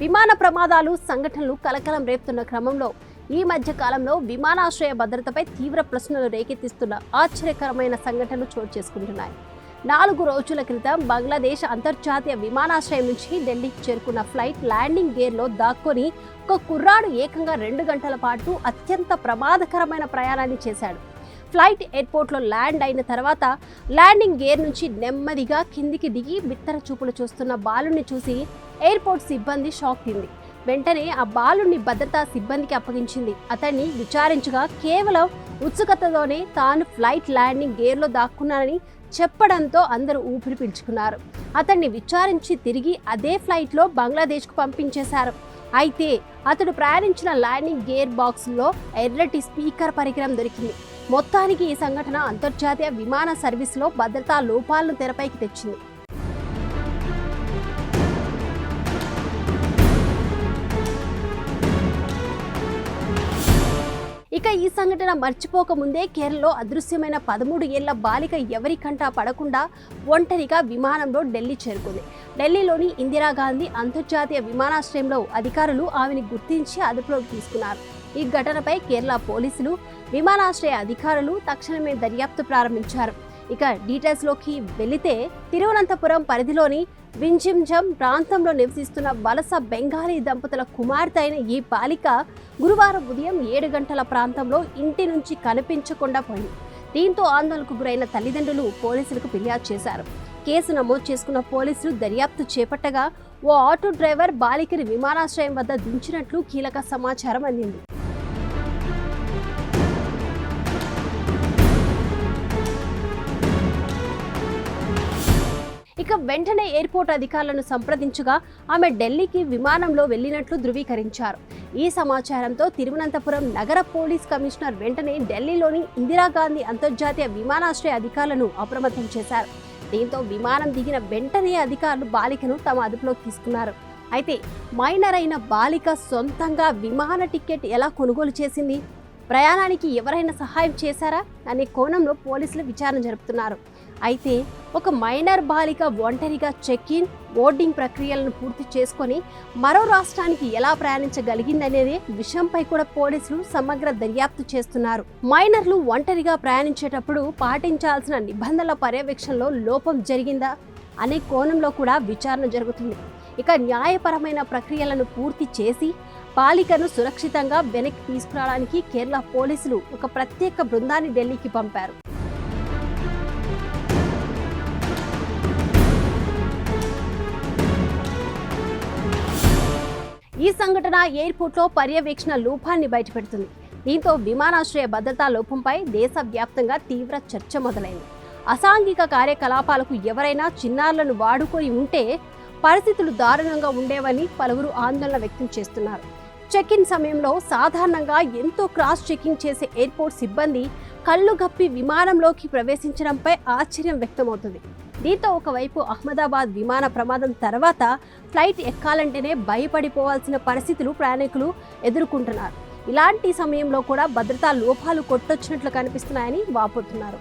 విమాన ప్రమాదాలు సంఘటనలు కలకలం రేపుతున్న క్రమంలో ఈ మధ్య కాలంలో విమానాశ్రయ భద్రతపై తీవ్ర ప్రశ్నలు రేకెత్తిస్తున్న ఆశ్చర్యకరమైన సంఘటనలు చోటు చేసుకుంటున్నాయి. నాలుగు రోజుల క్రితం బంగ్లాదేశ్ అంతర్జాతీయ విమానాశ్రయం నుంచి ఢిల్లీకి చేరుకున్న ఫ్లైట్ ల్యాండింగ్ గేర్లో దాక్కొని ఒక కుర్రాడు ఏకంగా రెండు గంటల పాటు అత్యంత ప్రమాదకరమైన ప్రయాణాన్ని చేశాడు. ఫ్లైట్ ఎయిర్పోర్ట్లో ల్యాండ్ అయిన తర్వాత ల్యాండింగ్ గేర్ నుంచి నెమ్మదిగా కిందికి దిగి బిత్తర చూపులు చూస్తున్న బాలుని చూసి ఎయిర్పోర్ట్ సిబ్బంది షాక్ తింది వెంటనే ఆ బాలుని భద్రతా సిబ్బందికి అప్పగించింది. అతన్ని విచారించగా కేవలం ఉత్సుకతతోనే తాను ఫ్లైట్ ల్యాండింగ్ గేర్లో దాక్కున్నానని చెప్పడంతో అందరూ ఊపిరి పీల్చుకున్నారు. అతన్ని విచారించి తిరిగి అదే ఫ్లైట్లో బంగ్లాదేశ్కు పంపించేశారు. అయితే అతడు ప్రయాణించిన ల్యాండింగ్ గేర్ బాక్స్లో ఎర్రటి స్పీకర్ పరికరం దొరికింది. మొత్తానికి ఈ సంఘటన అంతర్జాతీయ విమాన సర్వీసులో భద్రతా లోపాలను తెరపైకి తెచ్చింది. ఇక ఈ సంఘటన మర్చిపోక ముందే కేరళలో అదృశ్యమైన పదమూడు ఏళ్ళ బాలిక ఎవరికంటా పడకుండా ఒంటరిగా విమానంలో ఢిల్లీ చేరుకుంది. ఢిల్లీలోని ఇందిరాగాంధీ అంతర్జాతీయ విమానాశ్రయంలో అధికారులు ఆమెని గుర్తించి అదుపులోకి తీసుకున్నారు. ఈ ఘటనపై కేరళ పోలీసులు విమానాశ్రయ అధికారులు తక్షణమే దర్యాప్తు ప్రారంభించారు. ఇక డీటెయిల్స్లోకి వెళితే తిరువనంతపురం పరిధిలోని వింజింజం ప్రాంతంలో నివసిస్తున్న వలస బెంగాలీ దంపతుల కుమార్తె అయిన ఈ బాలిక గురువారం ఉదయం ఏడు గంటల ప్రాంతంలో ఇంటి నుంచి కనిపించకుండా పోయింది. దీంతో ఆందోళనకు గురైన తల్లిదండ్రులు పోలీసులకు ఫిర్యాదు చేశారు. కేసు నమోదు చేసుకున్న పోలీసులు దర్యాప్తు చేపట్టగా ఓ ఆటో డ్రైవర్ బాలికని విమానాశ్రయం వద్ద దించినట్లు కీలక సమాచారం అందింది. ఇక వెంటనే ఎయిర్పోర్ట్ అధికారులను సంప్రదించగా ఆమె ఢిల్లీకి విమానంలో వెళ్ళినట్లు ధృవీకరించారు. ఈ సమాచారంతో తిరువనంతపురం నగర పోలీస్ కమిషనర్ వెంటనే ఢిల్లీలోని ఇందిరాగాంధీ అంతర్జాతీయ విమానాశ్రయ అధికారులను అప్రమత్తం చేశారు. దీంతో విమానం దిగిన వెంటనే అధికారులు బాలికను తమ అదుపులోకి తీసుకున్నారు. అయితే మైనర్ అయిన బాలిక సొంతంగా విమాన టికెట్ ఎలా కొనుగోలు చేసింది? ప్రయాణానికి ఎవరైనా సహాయం చేశారా? అనే కోణంలో పోలీసులు విచారణ జరుపుతున్నారు. అయితే ఒక మైనర్ బాలిక ఒంటరిగా చెక్ ఇన్ బోర్డింగ్ ప్రక్రియలను పూర్తి చేసుకొని మరో రాష్ట్రానికి ఎలా ప్రయాణించగలిగిందనేది విషయంపై కూడా పోలీసులు సమగ్ర దర్యాప్తు చేస్తున్నారు. మైనర్లు ఒంటరిగా ప్రయాణించేటప్పుడు పాటించాల్సిన నిబంధనల పర్యవేక్షణలో లోపం జరిగిందా అనే కోణంలో కూడా విచారణ జరుగుతుంది. ఇక న్యాయపరమైన ప్రక్రియలను పూర్తి చేసి బాలికను సురక్షితంగా వెనక్కి తీసుకురావడానికి కేరళ పోలీసులు ఒక ప్రత్యేక బృందాన్ని ఢిల్లీకి పంపారు. ఈ సంఘటన ఎయిర్పోర్ట్లో పర్యవేక్షణ లోపాన్ని బయటపెడుతుంది. దీంతో విమానాశ్రయ భద్రతా లోపంపై దేశవ్యాప్తంగా తీవ్ర చర్చ మొదలైంది. అసాంఘిక కార్యకలాపాలకు ఎవరైనా చిన్నారులను వాడుకొని ఉంటే పరిస్థితులు దారుణంగా ఉండేవని పలువురు ఆందోళన వ్యక్తం చేస్తున్నారు. చెక్ ఇన్ సమయంలో సాధారణంగా ఎంతో క్రాస్ చెకింగ్ చేసే ఎయిర్పోర్ట్ సిబ్బంది కళ్ళు గప్పి విమానంలోకి ప్రవేశించడంపై ఆశ్చర్యం వ్యక్తమవుతుంది. దీంతో ఒకవైపు అహ్మదాబాద్ విమాన ప్రమాదం తర్వాత ఫ్లైట్ ఎక్కాలంటేనే భయపడిపోవాల్సిన పరిస్థితులు ప్రయాణికులు ఎదుర్కొంటున్నారు. ఇలాంటి సమయంలో కూడా భద్రతా లోపాలు కొట్టొచ్చినట్లు కనిపిస్తున్నాయని వాపోతున్నారు.